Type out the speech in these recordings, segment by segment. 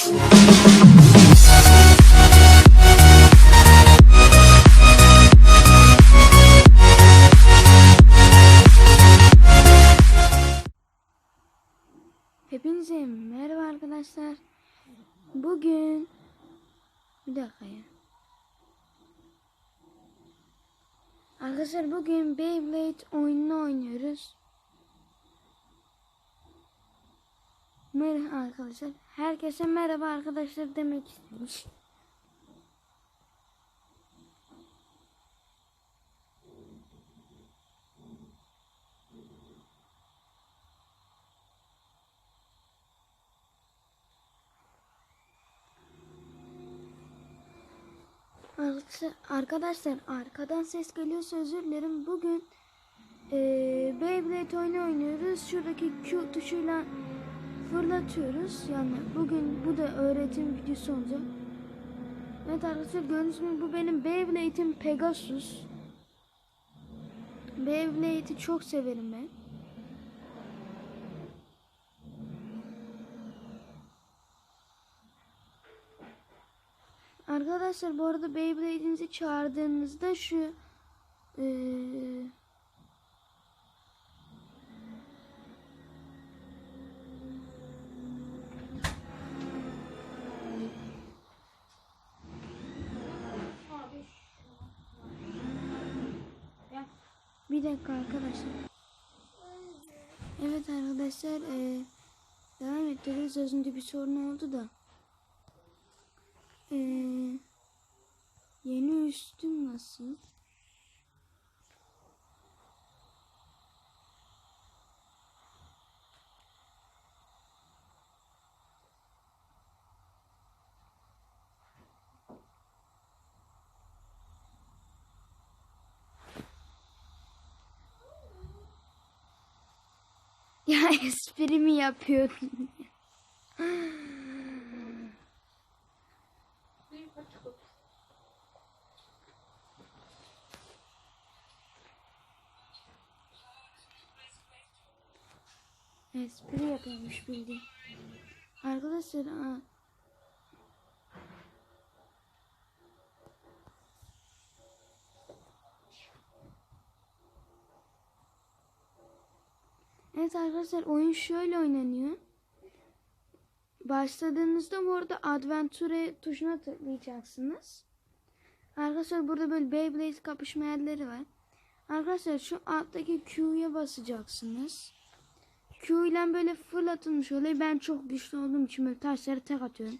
Hepinize merhaba arkadaşlar. Bugün bir dakika ya. Arkadaşlar bugün Beyblade oyununu oynuyoruz. Merhaba arkadaşlar. Herkese merhaba arkadaşlar demek istemiş. Arkadaşlar, arkadan ses geliyorsa özür dilerim. Bugün eee Beyblade oyunu oynuyoruz. Şuradaki Q tuşuyla fırlatıyoruz. Yani bugün bu da öğretim videosu olacak. Evet arkadaşlar gördüğünüz gibi bu benim Beyblade'im Pegasus. Beyblade'i çok severim ben. Arkadaşlar bu arada Beyblade'inizi çağırdığınızda şu eee bir dakika arkadaşlar. Evet arkadaşlar eee devam. Az önce bir sorun oldu da. Eee Yeni üstüm nasıl? Ya espri mi yapıyordun? Espri yapıyormuş bildiğin. Arkadaşlar aa, Evet arkadaşlar oyun şöyle oynanıyor. Başladığınızda bu arada Adventure tuşuna tıklayacaksınız. Arkadaşlar burada böyle Beyblade kapışma yerleri var. Arkadaşlar şu alttaki Q'ya basacaksınız. Q ile böyle fırlatılmış oluyor. Ben çok güçlü olduğum için böyle taşları tek atıyorum.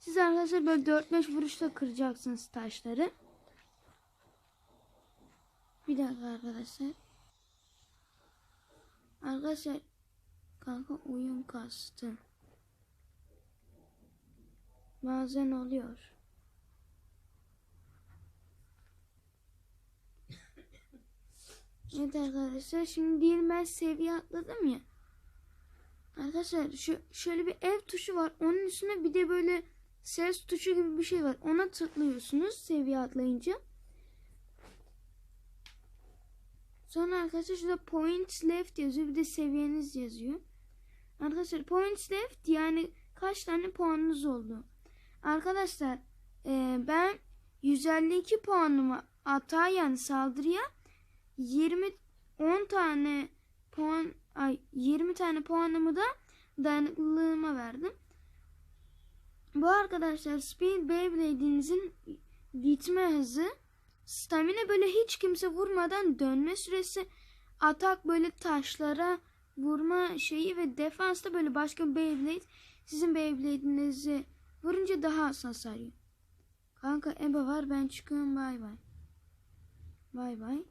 Siz arkadaşlar böyle 4-5 vuruşta kıracaksınız taşları. Bir dakika arkadaşlar. Arkadaşlar kanka oyun kastı. Bazen oluyor. Evet arkadaşlar şimdi diyelim ben seviye atladım ya. Arkadaşlar şu şöyle bir ev tuşu var. Onun üstüne bir de böyle ses tuşu gibi bir şey var. Ona tıklıyorsunuz seviye atlayınca. Sonra arkadaşlar şurada points left yazıyor. Bir de seviyeniz yazıyor. Arkadaşlar points left yani kaç tane puanınız oldu. Arkadaşlar e, ben 152 puanımı atağa yani saldırıya 20 10 tane puan ay 20 tane puanımı da dayanıklılığıma verdim. Bu arkadaşlar Speed Beyblade'inizin gitme hızı stamina böyle hiç kimse vurmadan dönme süresi atak böyle taşlara vurma şeyi ve defansta böyle başka Beyblade sizin Beyblade'inizi vurunca daha az hasar yiyor. Kanka Eba var ben çıkıyorum bay bay. Bay bay.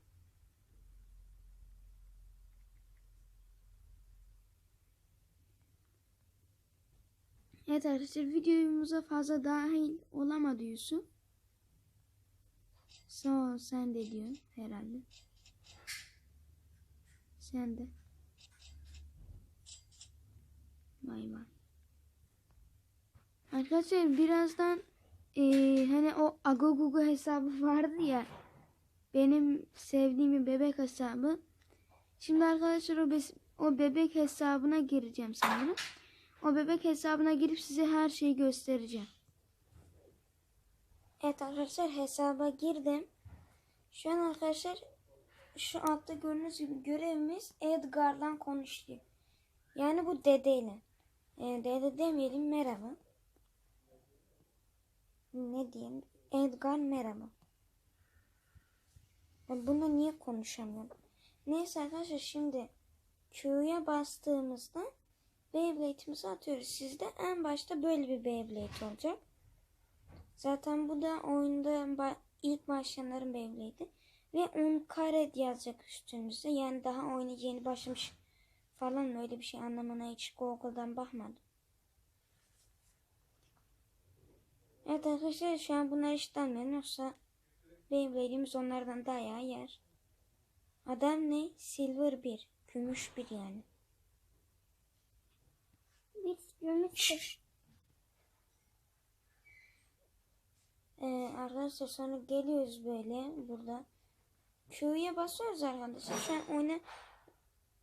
Evet arkadaşlar videomuza fazla dahil olamadı Yusuf. Ol sen de diyorsun herhalde. Sen de. Bay bay. Arkadaşlar birazdan eee, hani o Agogugo hesabı vardı ya. Benim sevdiğim bebek hesabı. Şimdi arkadaşlar o, o bebek hesabına gireceğim sanırım. O bebek hesabına girip size her şeyi göstereceğim. Evet arkadaşlar hesaba girdim. Şu an arkadaşlar şu altta gördüğünüz gibi görevimiz Edgar'dan konuşuyor. Yani bu dedeyle. E, dede demeyelim merhaba. Ne diyelim? Edgar merhaba. Ben bunda niye konuşamıyorum? Neyse arkadaşlar şimdi Q'ya bastığımızda Beyblade'imizi atıyoruz. Sizde en başta böyle bir Beyblade olacak. Zaten bu da oyunda ilk başlayanların Beyblade'i. Ve 10 kare yazacak üstümüzde. Yani daha oyuna yeni başlamış falan öyle bir şey anlamına hiç Google'dan bakmadım. Evet arkadaşlar şu an bunlar işlenmiyor. Yoksa Beyblade'imiz onlardan dayağı yer. Adam ne? Silver 1. Gümüş 1 yani. Biz gümüş Ee, arkadaşlar sonra geliyoruz böyle burada. Q'ya basıyoruz arkadaşlar. Şu an oyuna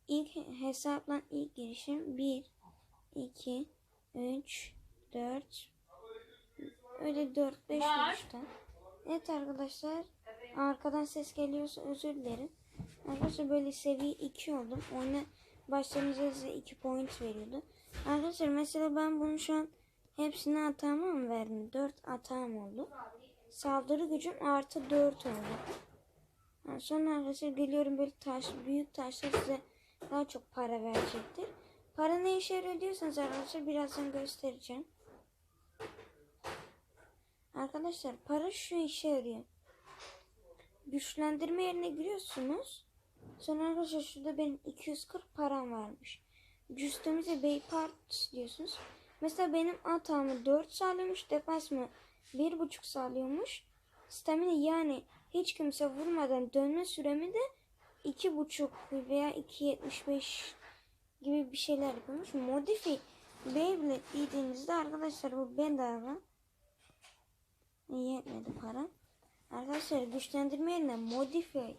ilk hesaplan ilk girişim 1 2 3 4 öyle 4 5 işte. Evet arkadaşlar arkadan ses geliyorsa özür dilerim. Arkadaşlar böyle seviye 2 oldum. Oyuna başladığınızda size 2 point veriyordu. Arkadaşlar mesela ben bunu şu an hepsini atağıma mı verdim? 4 atağım oldu. Saldırı gücüm artı 4 oldu. Yani sonra arkadaşlar geliyorum böyle taş, büyük taşlar size daha çok para verecektir. Para ne işe yarıyor diyorsanız arkadaşlar birazdan göstereceğim. Arkadaşlar para şu işe yarıyor. Güçlendirme yerine giriyorsunuz. Sonra arkadaşlar şurada benim 240 param varmış. Cüstemize Bey Parts diyorsunuz. Mesela benim atağımı 4 sağlıyormuş. Defansımı 1.5 sağlıyormuş. Stamina yani hiç kimse vurmadan dönme süremi de 2.5 veya 2.75 gibi bir şeyler yapıyormuş. Modifi Beyblade dediğinizde arkadaşlar bu bedava. Yetmedi para. Arkadaşlar güçlendirme yerine Modify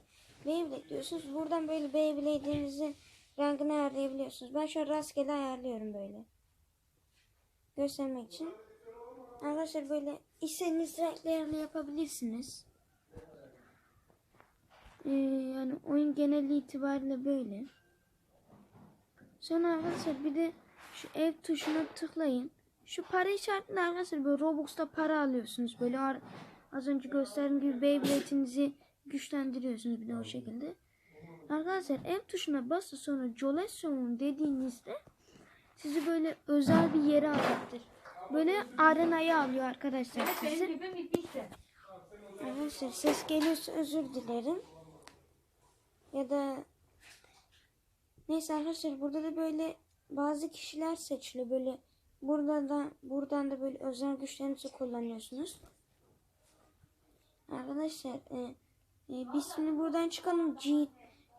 Beyblade diyorsunuz. Buradan böyle Beyblade'inizin rengini ayarlayabiliyorsunuz. Ben an rastgele ayarlıyorum böyle. Göstermek için. Arkadaşlar böyle istediğiniz renklerle yapabilirsiniz. Ee, yani oyun geneli itibariyle böyle. Sonra arkadaşlar bir de şu ev tuşuna tıklayın. Şu para işaretinde arkadaşlar böyle Robux'ta para alıyorsunuz. Böyle az önce gösterdiğim gibi Beyblade'inizi güçlendiriyorsunuz bir de o şekilde. Arkadaşlar ev tuşuna basın sonra Jolesson dediğinizde sizi böyle özel bir yere alacaktır. Böyle arenaya alıyor arkadaşlar sizi. Arkadaşlar ses geliyorsa özür dilerim. Ya da neyse arkadaşlar burada da böyle bazı kişiler seçiliyor. Böyle burada da buradan da böyle özel güçlerinizi kullanıyorsunuz. Arkadaşlar e, e, biz şimdi buradan çıkalım. G,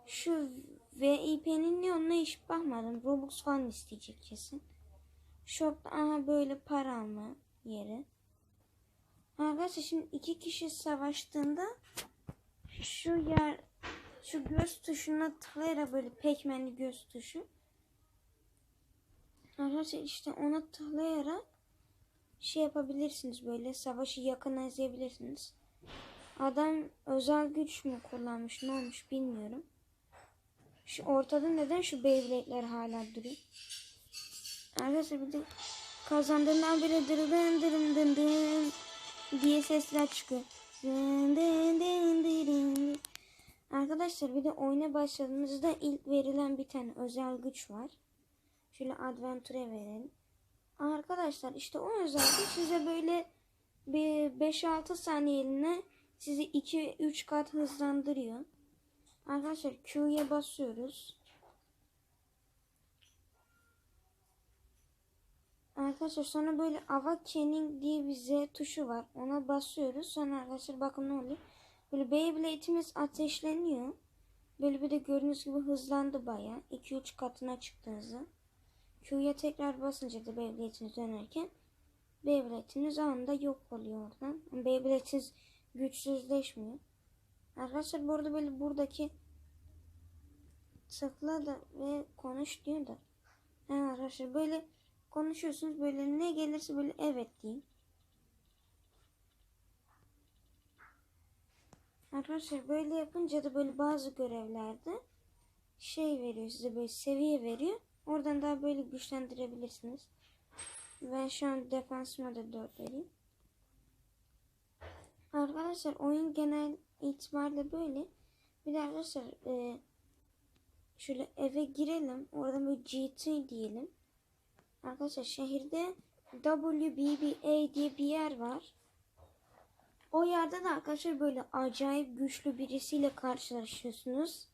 şu VIP'nin ne onunla hiç bakmadım. Robux falan isteyecek kesin. Shop'ta aha böyle para alma yeri. Arkadaşlar şimdi iki kişi savaştığında şu yer şu göz tuşuna tıklayarak böyle pekmenli göz tuşu. Arkadaşlar işte ona tıklayarak şey yapabilirsiniz böyle savaşı yakından izleyebilirsiniz. Adam özel güç mü kullanmış ne olmuş bilmiyorum. Şu ortada neden şu Beyblade'ler hala duruyor? Arkadaşlar bir de kazandığından beri dırın dırın dın diye sesler çıkıyor. Arkadaşlar bir de oyuna başladığımızda ilk verilen bir tane özel güç var. Şöyle adventure verelim. Arkadaşlar işte o özel güç size böyle bir 5-6 saniyeliğine sizi 2-3 kat hızlandırıyor. Arkadaşlar Q'ya basıyoruz. Arkadaşlar sonra böyle Awakening diye bir Z tuşu var. Ona basıyoruz. Sonra arkadaşlar bakın ne oluyor. Böyle Beyblade'imiz ateşleniyor. Böyle bir de gördüğünüz gibi hızlandı baya. 2-3 katına çıktı hızı. Q'ya tekrar basınca da Beyblade'iniz dönerken Beyblade'iniz anında yok oluyor oradan. Beyblade'iniz güçsüzleşmiyor. Arkadaşlar bu arada böyle buradaki tıkla da ve konuş diyor da. Yani arkadaşlar böyle konuşuyorsunuz böyle ne gelirse böyle evet deyin. Arkadaşlar böyle yapınca da böyle bazı görevlerde şey veriyor size böyle seviye veriyor. Oradan daha böyle güçlendirebilirsiniz. Ben şu an defansıma da 4 vereyim. Arkadaşlar oyun genel itibariyle böyle. Bir de arkadaşlar e, şöyle eve girelim. Oradan böyle GT diyelim. Arkadaşlar şehirde WBBA diye bir yer var. O yerde de arkadaşlar böyle acayip güçlü birisiyle karşılaşıyorsunuz.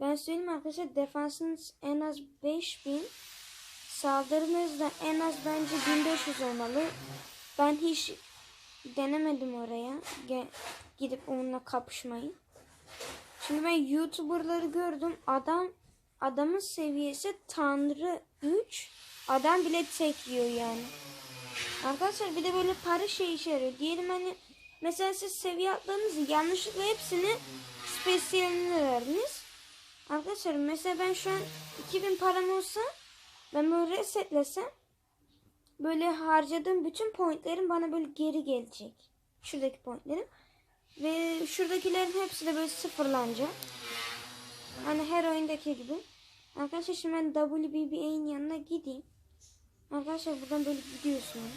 Ben söyleyeyim arkadaşlar defansınız en az 5000 saldırınız da en az bence 1500 olmalı. Ben hiç denemedim oraya Ge- gidip onunla kapışmayı. Şimdi ben YouTuber'ları gördüm. Adam adamın seviyesi Tanrı 3. Adam bile tek yiyor yani. Arkadaşlar bir de böyle para şey işe. Diyelim hani mesela siz seviye atlarınızı yanlışlıkla hepsini spesiyaline verdiniz. Arkadaşlar mesela ben şu an 2000 param olsa ben böyle resetlesem böyle harcadığım bütün pointlerim bana böyle geri gelecek. Şuradaki pointlerim. Ve şuradakilerin hepsi de böyle sıfırlanacak. Hani her oyundaki gibi. Arkadaşlar şimdi ben WBBA'nin yanına gideyim. Arkadaşlar buradan böyle gidiyorsunuz.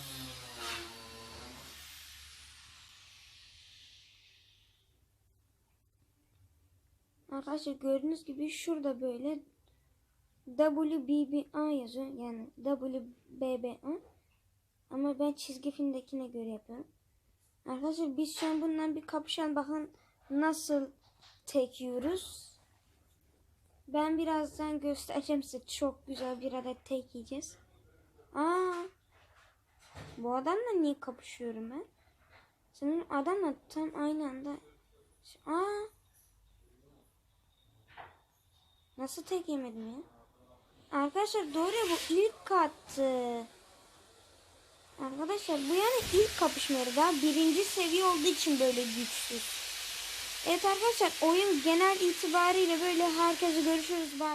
Arkadaşlar gördüğünüz gibi şurada böyle WBBA yazıyor. Yani WBBA. Ama ben çizgi filmdekine göre yapıyorum. Arkadaşlar biz şu an bundan bir kapışalım. Bakın nasıl tek yiyoruz. Ben birazdan göstereceğim size. Çok güzel bir adet tek yiyeceğiz. Aa, bu adamla niye kapışıyorum ben? Senin adamla tam aynı anda. Aa, nasıl tek yemedim ya? Arkadaşlar doğru ya bu ilk kattı. Arkadaşlar bu yani ilk kapışmaları daha birinci seviye olduğu için böyle güçsüz. Evet arkadaşlar oyun genel itibariyle böyle herkese görüşürüz. Bye.